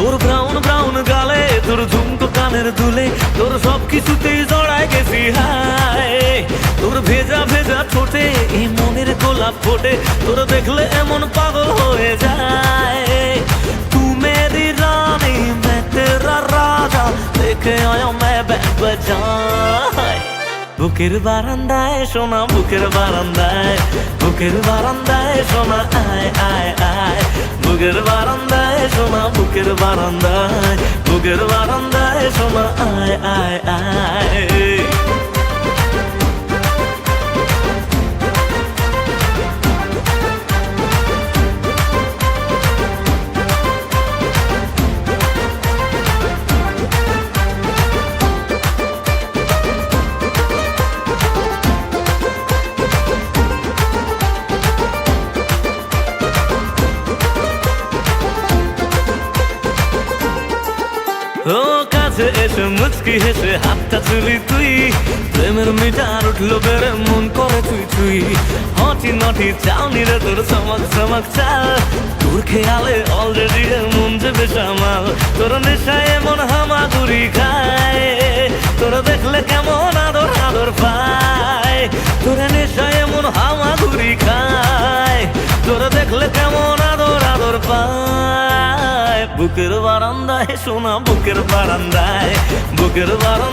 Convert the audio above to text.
তোর brown brown গালে তোর ঝুমকো কানের দুলে তোর সব কিছুতেই জড়ায় গেছি হায় তোর ভেজা ভেজা ঠোঁটে এই মনের গোলাপ ফোটে তোর দেখলে এমন পাগল হয়ে যায় তু মেরি রানী मैं तेरा রাজা দেখে আয়া मैं बैंड बजाए বুকের বারান্দায় সোনা, বুকের বারান্দায় বুকের বারান্দায় সোনা, আয় আয় আয়। বুকের বারান্দায় সোনা, বুকের বারান্দায় বুকের বারান্দায় সোনা, আয় আয় আয়। ও কাছে এসে মুচকি হেসে হাতটা তুলি তুই। প্রেমের মিটার উঠল বেড়ে, মন করে তুই তুই। হটি নটি চাউনি রে, তোর চমক চমক চাল। তোর খেয়ালে অলরেডি মন যে বেসামাল তোর নেশায় এমন হামাগুড়ি খায়। তোর দেখলে কেমন আদর আদর পায়। তোর নেশায় এমন হামাগুড়ি খায়। বুকের বারান্দায় সোনা বুকের বারান্দায় বুকের বারান্দায়।